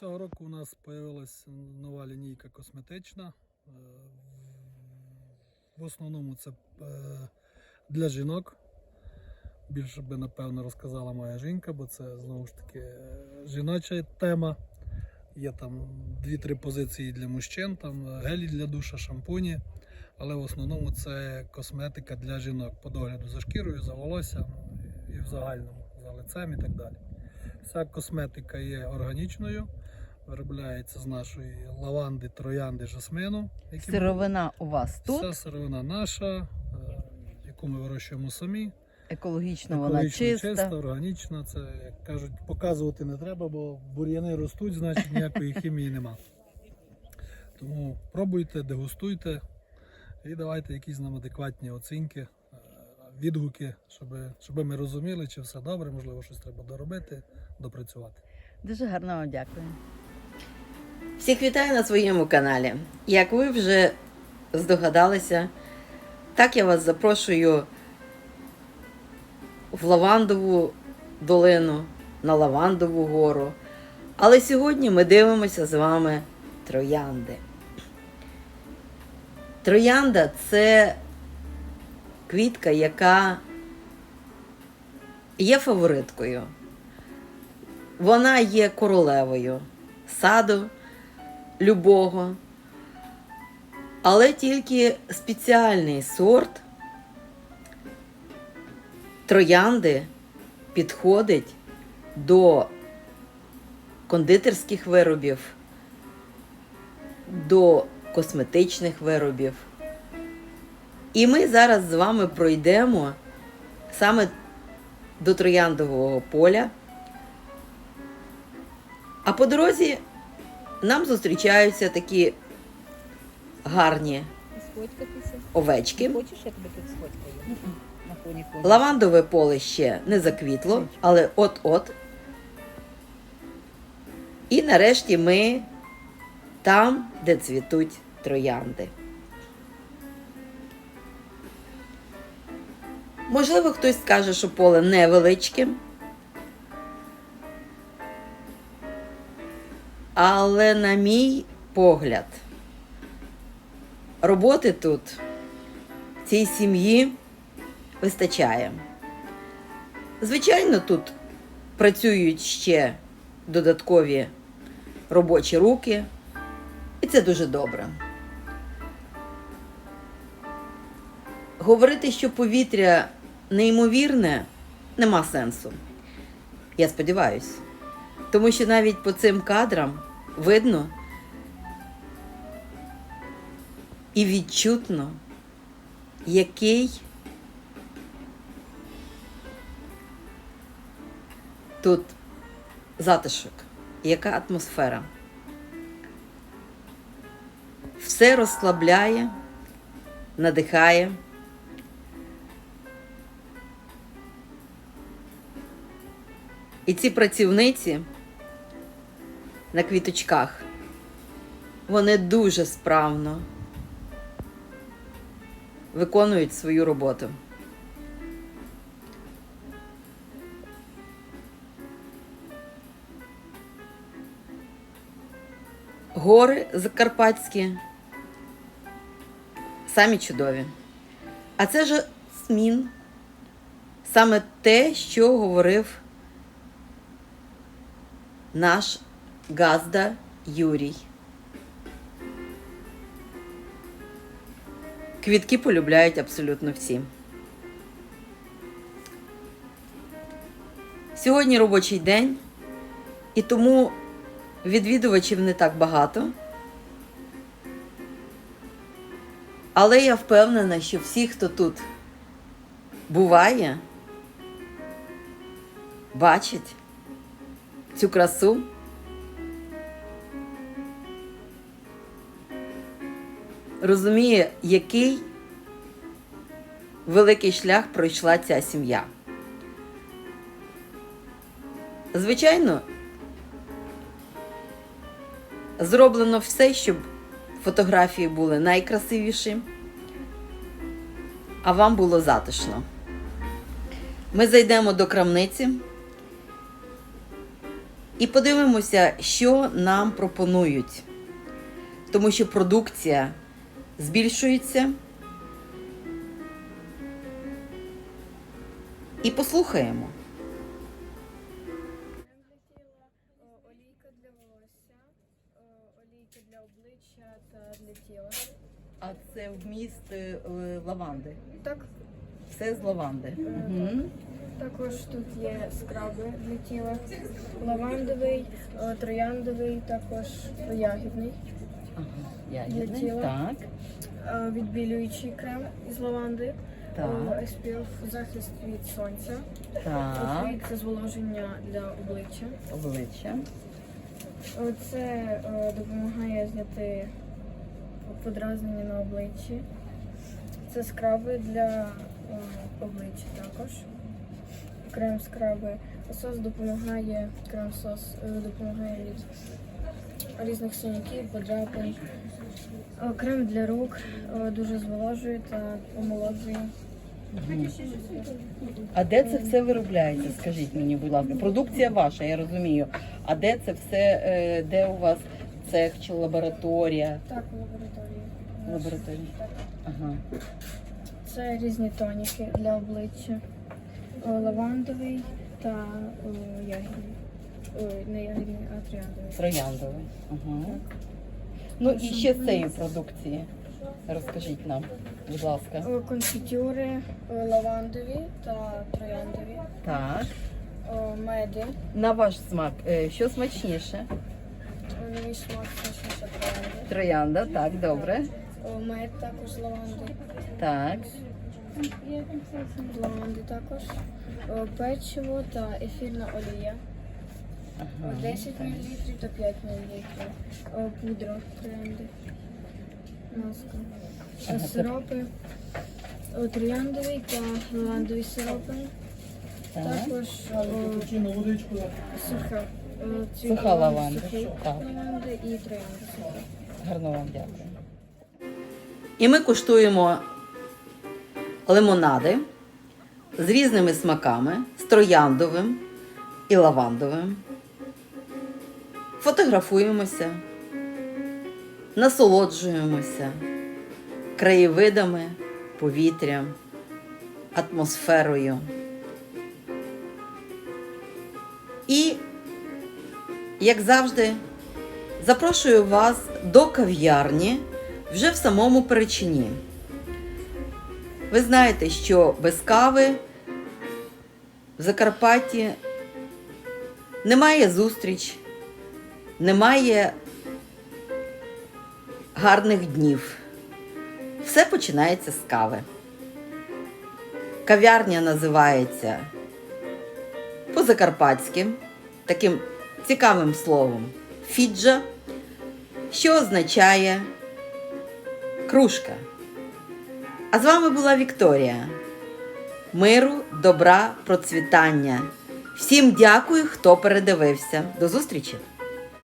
Цього року у нас з'явилася нова лінійка косметична. Е, В основному це е, для жінок. Більше би, напевно, розказала моя жінка, бо це знову ж таки е, жіноча тема. Є там дві-три позиції для мужчин, там гелі для душа, шампуні. Але в основному це косметика для жінок по догляду за шкірою, за волоссям і в загальному, за лицем і так далі. Вся косметика є органічною, виробляється з нашої лаванди, троянди, жасмину. які Сировина у вас тут, Вся сировина наша, е, яку ми вирощуємо самі. екологічно вона Екологічно чиста. чиста, органічна. Це, як кажуть, показувати не треба, бо бур'яни ростуть, значить ніякої хімії нема. Тому пробуйте, дегустуйте і давайте якісь нам адекватні оцінки, відгуки, щоб, щоб ми розуміли, чи все добре, можливо, щось треба доробити, допрацювати. Дуже гарно вам дякую. Всіх вітаю на своєму каналі. Як ви вже здогадалися, так я вас запрошую в Лавандову долину, на Лавандову гору. Але сьогодні ми дивимося з вами троянди. Троянда це квітка, яка є фавориткою. Вона є королевою саду любого. Але тільки спеціальний сорт троянди підходить до кондитерських виробів, до косметичних виробів. І ми зараз з вами пройдемо саме до трояндового поля. А по дорозі нам зустрічаються такі гарні овечки. Хочеш, я тебе тут сфоткаю? Лавандове поле ще не заквітло, але от-от. І нарешті ми там, де цвітуть троянди. Можливо, хтось скаже, що поле невеличке. Але, на мій погляд, роботи тут, цій сім'ї вистачає. Звичайно, тут працюють ще додаткові робочі руки, і це дуже добре. Говорити, що повітря неймовірне, нема сенсу. Я сподіваюся. Тому що навіть по цим кадрам видно і відчутно, який тут затишок, яка атмосфера. Все розслабляє, надихає. І ці працівниці на квіточках, вони дуже справно виконують свою роботу. Гори закарпатські самі чудові. А це ж смін. Саме те, що говорив наш газда Юрій. Квітки полюбляють абсолютно всі. Сьогодні робочий день, і тому відвідувачів не так багато. Але я впевнена, що всі, хто тут буває, бачить цю красу. Розуміє, який великий шлях пройшла ця сім'я. Звичайно, зроблено все, щоб фотографії були найкрасивіші, а вам було затишно. Ми зайдемо до крамниці і подивимося, що нам пропонують. Тому що продукція збільшується. І послухаємо. Олійка для волосся, е, олійка для обличчя та для тіла. А це вміст е, лаванди. Так, Все з лаванди. Угу. також тут є скраби для тіла. Лавандовий, е, трояндовий, також ягідний. Ага. Для тіла. Так. Е, Відбілюючий крем із лаванди. Так. SPF захист від сонця. Так. Це зволоження для обличчя. Обличчя. Це е, допомагає зняти подразнення на обличчі. Це скраби для обличчя також. Крем скраби. Сос допомагає, крем сос е, допомагає від різних синяків, подряпин. Е, Крем для рук е, дуже зволожує та омолоджує. А де це все виробляється? Скажіть мені, будь ласка. Продукція ваша, я розумію. А де це все, е, де у вас цех чи лабораторія? Так, в лабораторії. Лабораторія. Ага. Це різні тоніки для обличчя. Е, Лавандовий та е, ягідний. Ой, не ягідний, а трояндовий. Трояндовий. Ага. Ну і ще з цієї продукції. Розкажіть нам, будь ласка. Е, Конфітюри е, лавандові та трояндові. Так. Е, Меди. На ваш смак, е, що смачніше? Е, Новий смак точніше троянди. Троянда, так, добре. Мед також з лаванди. Так. З лаванди також. Печиво та ефірна олія. Ага. 10 мл та 5 мл. Пудра троянди. Маска. Е, Сиропи. Трояндовий та лавандовий сиропи. Так. Також е, суха. е, цвіт Суха лаванда. сухий Так. лаванди і троянди. Гарно вам дякую. І ми куштуємо лимонади з різними смаками, з трояндовим і лавандовим. Фотографуємося, насолоджуємося краєвидами, повітрям, атмосферою. І, як завжди, запрошую вас до кав'ярні вже в самому Перечині. Ви знаєте, що без кави в Закарпатті немає зустріч, немає гарних днів. Все починається з кави. Кав'ярня називається по-закарпатськи, таким цікавим словом фіджа, що означає кружка. А з вами була Вікторія. Миру, добра, процвітання. Всім дякую, хто передивився. До зустрічі!